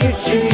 geçir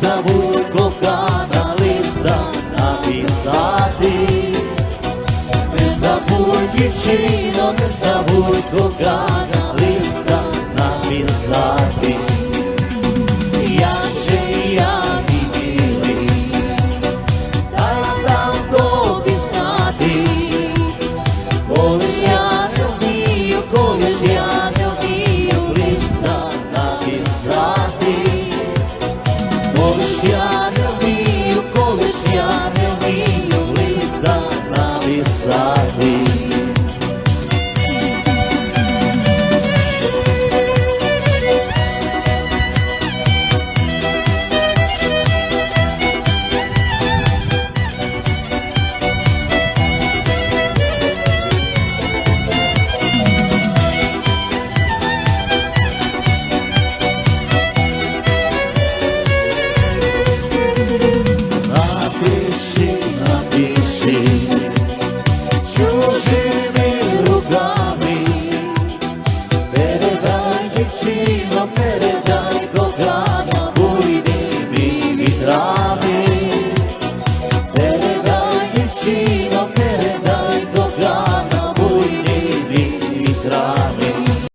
Красна буковка на листа не забудь дівчино, не забудь кохати. feel